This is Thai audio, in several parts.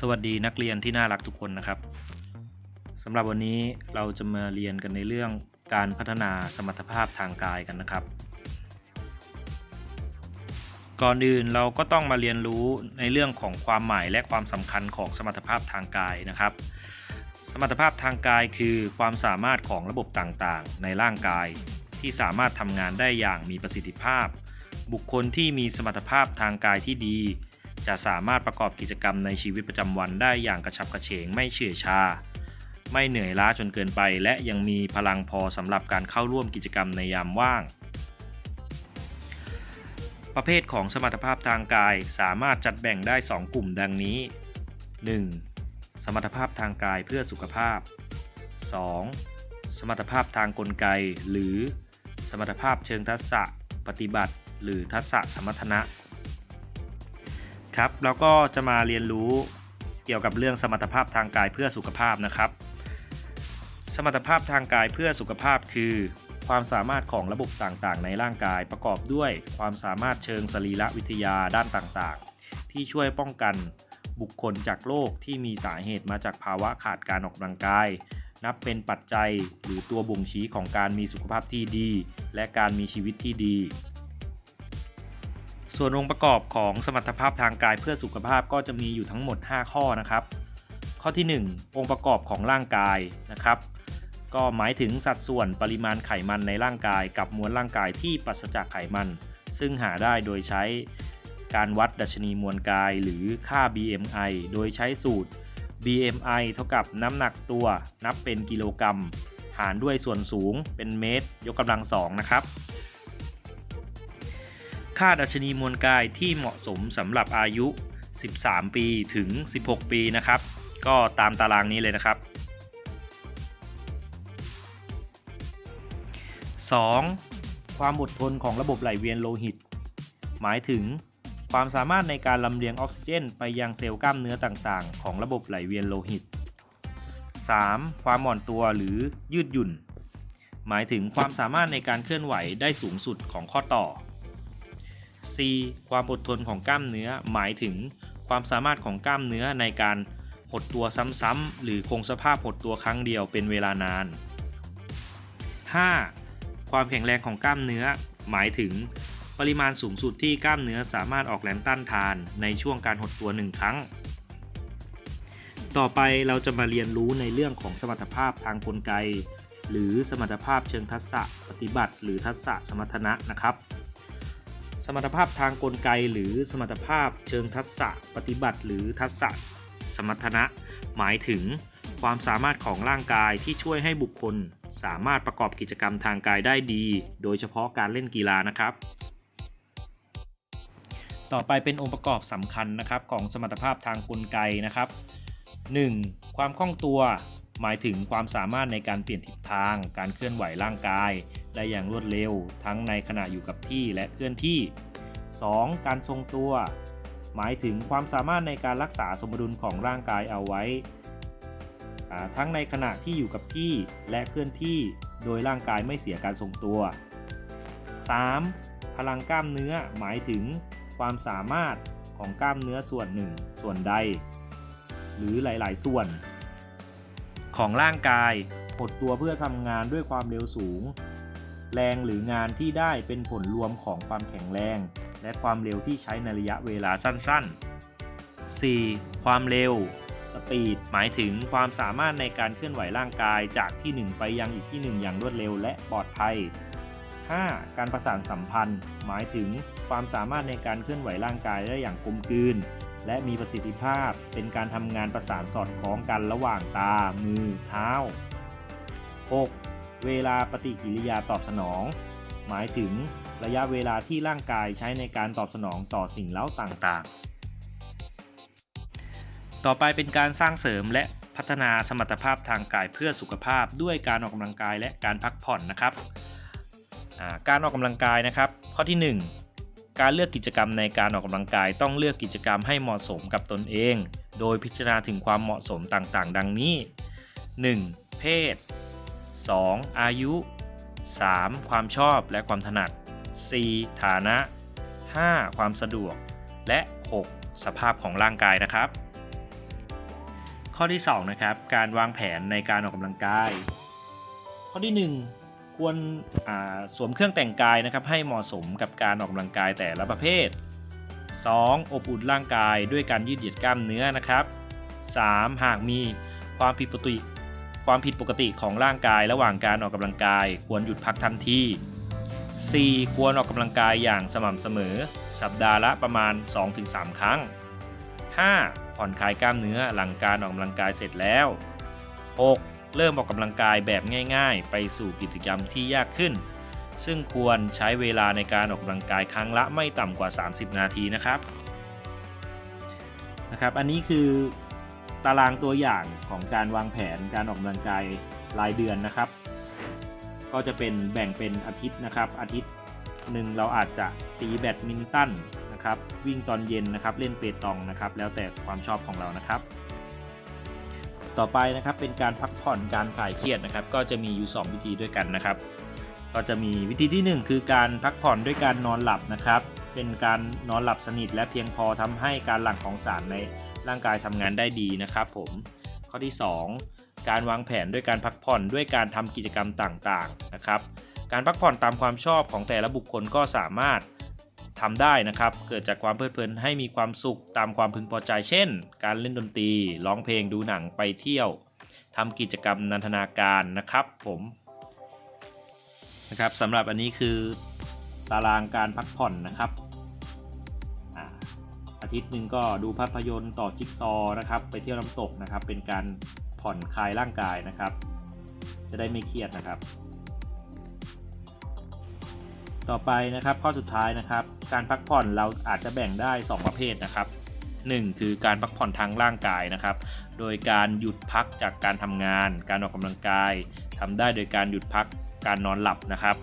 สวัสดีนักเรียนที่น่ารักทุกคนนะครับสำหรับวันนี้เราจะมาเรียนกันในเรื่องการพัฒนาสมรรถภาพทางกายกันนะครับ ก่อนอื่นเราก็ต้องมาเรียนรู้ในเรื่องของความหมายและความสำคัญของสมรรถภาพทางกายนะครับ สมรรถภาพทางกายคือความสามารถของระบบต่างๆ ในร่างกาย ที่สามารถทำงานได้อย่างมีประสิทธิภาพ บุคคลที่มีสมรรถภาพทางกายที่ดี จะสามารถประกอบกิจกรรมในชีวิตประจำวันได้อย่างกระฉับกระเฉงไม่เฉื่อยชา ไม่เหนื่อยล้าจนเกินไป และยังมีพลังพอสำหรับการเข้าร่วมกิจกรรมในยามว่าง ประเภทของสมรรถภาพทางกายสามารถจัดแบ่งได้ 2 กลุ่มดังนี้ 1. สมรรถภาพทางกายเพื่อสุขภาพ 2. สมรรถภาพทางกลไก หรือ สมรรถภาพเชิงทักษะปฏิบัติ หรือทักษะสมรรถนะ ครับแล้วก็จะมาเรียนรู้เกี่ยวกับเรื่องสมรรถภาพทางกายเพื่อสุขภาพนะครับ สมรรถภาพทางกายเพื่อสุขภาพคือ ความสามารถของระบบต่างๆ ในร่างกายประกอบด้วยความสามารถเชิงสรีรวิทยาด้านต่างๆ ที่ช่วยป้องกันบุคคลจากโรคที่มีสาเหตุมาจากภาวะขาดการออกกำลังกาย นับเป็นปัจจัยหรือตัวบ่งชี้ของการมีสุขภาพที่ดี และการมีชีวิตที่ดี ส่วนองค์ประกอบของสมรรถภาพทางกายเพื่อสุขภาพก็จะมีอยู่ทั้งหมด 5 ข้อนะครับ ข้อที่ 1 องค์ประกอบของร่างกายนะครับ ก็หมายถึงสัดส่วนปริมาณไขมันในร่างกาย กับมวลร่างกายที่ปราศจากไขมัน ซึ่งหาได้โดยใช้การวัดดัชนีมวลกาย หรือค่า BMI โดยใช้สูตร BMI เท่ากับน้ำหนักตัวนับเป็นกิโลกรัม หารด้วยส่วนสูงเป็นเมตร ยกกำลังสองนะครับ ค่าดัชนีมวลกายที่เหมาะสมสำหรับอายุ 13 ปีถึง 16 ปีนะครับ ก็ตามตารางนี้เลยนะครับ 2. ความอดทนของระบบไหลเวียนโลหิต หมายถึง ความสามารถในการลำเลียงออกซิเจน ไปยังเซลล์กล้ามเนื้อต่างๆ ของระบบไหลเวียนโลหิต 3. ความอ่อนตัวหรือยืดหยุ่น หมายถึงความสามารถในการเคลื่อนไหวได้สูงสุดของข้อต่อ C ความอดทนของกล้ามเนื้อหมายถึงความสามารถของกล้ามเนื้อในการหดตัวซ้ำๆหรือคงสภาพหดตัวครั้งเดียวเป็นเวลานาน 5. ความแข็งแรงของกล้ามเนื้อ หมายถึง ปริมาณสูงสุดที่กล้ามเนื้อสามารถออกแรงต้านทานในช่วงการหดตัวหนึ่งครั้ง ต่อไปเราจะมาเรียนรู้ในเรื่องของสมรรถภาพทางกลไก หรือสมรรถภาพเชิงทักษะปฏิบัติ หรือทักษะสมรรถนะนะครับ สมรรถภาพทางกลไก หรือสมรรถภาพเชิงทักษะปฏิบัติ หรือทักษะสมรรถนะ หมายถึงความสามารถของร่างกายที่ช่วยให้บุคคล สามารถประกอบกิจกรรมทางกายได้ดี โดยเฉพาะการเล่นกีฬานะครับ ต่อไปเป็นองค์ประกอบสำคัญนะครับของสมรรถภาพทางกลไกนะครับ 1. ความคล่องตัว หมายถึงความสามารถในการเปลี่ยนทิศทาง การเคลื่อนไหวร่างกาย ได้อย่างรวดเร็ว ทั้งในขณะอยู่กับที่และเคลื่อนที่ 2. การทรงตัว หมายถึงความสามารถในการรักษาสมดุลของร่างกายเอาไว้ ทั้งในขณะที่อยู่กับที่และเคลื่อนที่โดยร่างกายไม่เสียการทรงตัว 3. พลังกล้ามเนื้อหมายถึงความสามารถของกล้ามเนื้อส่วนหนึ่ง ส่วนใด หรือหลาย ๆ ส่วน ของร่างกายหดตัวเพื่อทำงานด้วยความเร็วสูง แรงหรืองานที่ได้เป็นผลรวมของความแข็งแรง และความเร็วที่ใช้ในระยะเวลาสั้น ๆ 4. ความเร็วสปีดหมายถึงความสามารถในการเคลื่อนไหวร่างกายจากที่หนึ่งไปยังอีกที่หนึ่งอย่างรวดเร็วและปลอดภัย 5. การประสานสัมพันธ์ หมายถึงความสามารถในการเคลื่อนไหวร่างกายได้อย่างกลมกลืน และมีประสิทธิภาพ เป็นการทำงานประสานสอดคล้องกันระหว่างตา มือ เท้า 6. เวลาปฏิกิริยาตอบสนอง หมายถึงระยะเวลาที่ร่างกายใช้ในการตอบสนองต่อสิ่งเล้าต่างๆ ต่อไปเป็นการสร้างเสริมและพัฒนาสมรรถภาพทางกายเพื่อสุขภาพด้วยการออกกำลังกายและการพักผ่อนนะครับการออกกำลังกายนะครับ ข้อที่ 1 การเลือกกิจกรรมในการออกกำลังกายต้องเลือกกิจกรรมให้เหมาะสมกับตนเอง โดยพิจารณาถึงความเหมาะสมต่างๆ ดังนี้ 1. เพศ 2. อายุ 3. ความชอบและความถนัด 4. ฐานะ 5. ความสะดวก และ 6. สภาพของร่างกายนะครับ ข้อที่2นะครับการวางแผนในการออกกำลังกาย ข้อที่ 1 ควรสวมเครื่องแต่งกายนะครับให้เหมาะสมกับการออกกำลังกายแต่ละประเภท 2. อบอุ่นร่างกายด้วยการยืดเหยียดกล้ามเนื้อนะครับ 3. หากมีความผิดปกติ ความผิดปกติของร่างกายระหว่างการออกกำลังกาย ควรหยุดพักทันที 4. ควรออกกำลังกายอย่างสม่ำเสมอ สัปดาห์ละประมาณ 2-3 ครั้ง 5. ผ่อนคลายกล้ามเนื้อหลังการออกกำลังกายเสร็จแล้ว 6. เริ่มออกกำลังกายแบบง่ายๆ ไปสู่กิจกรรมที่ยากขึ้น ซึ่งควรใช้เวลาในการออกกำลังกายครั้งละไม่ต่ำกว่า 30 นาทีนะครับนะครับ อันนี้คือ ตารางตัวอย่างของการวางแผนการออกกำลังกายรายเดือนนะครับ ก็จะเป็นแบ่งเป็นอาทิตย์นะครับ อาทิตย์หนึ่งเราอาจจะตีแบดมินตันนะครับ วิ่งตอนเย็นนะครับ เล่นเปตองนะครับ แล้วแต่ความชอบของเรานะครับ ต่อไปนะครับเป็นการพักผ่อนการคลายเครียดนะครับ ก็จะมีอยู่ 2 วิธีด้วยกันนะครับ ก็จะมีวิธีที่ 1 คือการพักผ่อนด้วยการนอนหลับนะครับ เป็นการนอนหลับสนิทและเพียงพอทำให้การหลั่งของสารใน ร่างกายทำงานได้ดีนะครับผมข้อที่ 2 การวางแผนด้วยการพักผ่อนด้วยการทำกิจกรรมต่างๆนะครับ การพักผ่อนตามความชอบของแต่ละบุคคลก็สามารถทำได้นะครับ เกิดจากความเพลิดเพลินให้มีความสุขตามความพึงพอใจ เช่น การเล่นดนตรี ร้องเพลง ดูหนัง ไปเที่ยวทำกิจกรรมนันทนาการนะครับผมนะครับสำหรับอันนี้คือตารางการพักผ่อนนะครับ ทิตย์หนึ่งก็ดูภาพยนตร์ต่อจิ๊กซอว์นะครับ ไปเที่ยวน้ำตกนะครับ เป็นการผ่อนคลายร่างกายนะครับ จะได้ไม่เครียดนะครับ ต่อไปนะครับข้อสุดท้ายนะครับ การพักผ่อนเราอาจจะแบ่งได้ 2 ประเภทนะครับ 1 คือการพักผ่อนทางร่างกายนะครับ โดยการหยุดพักจากการทำงาน การออกกำลังกายทำได้โดยการหยุดพักการนอนหลับนะครับ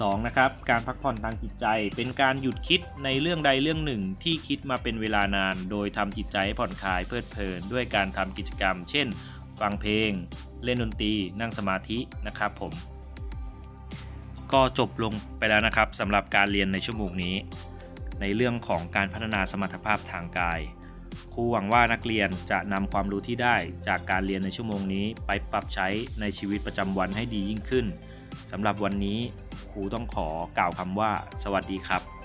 2. นะครับการพักผ่อนทางจิตใจเป็นการหยุดคิดในเรื่องใดเรื่องหนึ่งที่คิดมาเป็นเวลานาน โดยทำจิตใจให้ผ่อนคลายเพลิดเพลิน ด้วยการทำกิจกรรม เช่น ฟังเพลง เล่นดนตรี นั่งสมาธินะครับผม ก็จบลงไปแล้วนะครับสำหรับการเรียนในชั่วโมงนี้ ในเรื่องของการพัฒนาสมรรถภาพทางกายครูหวังว่านักเรียนจะนำความรู้ที่ได้จากการเรียนในชั่วโมงนี้ ไปปรับใช้ในชีวิตประจำวันให้ดียิ่งขึ้น สำหรับวันนี้ครูต้องขอกล่าวคำว่า สวัสดีครับ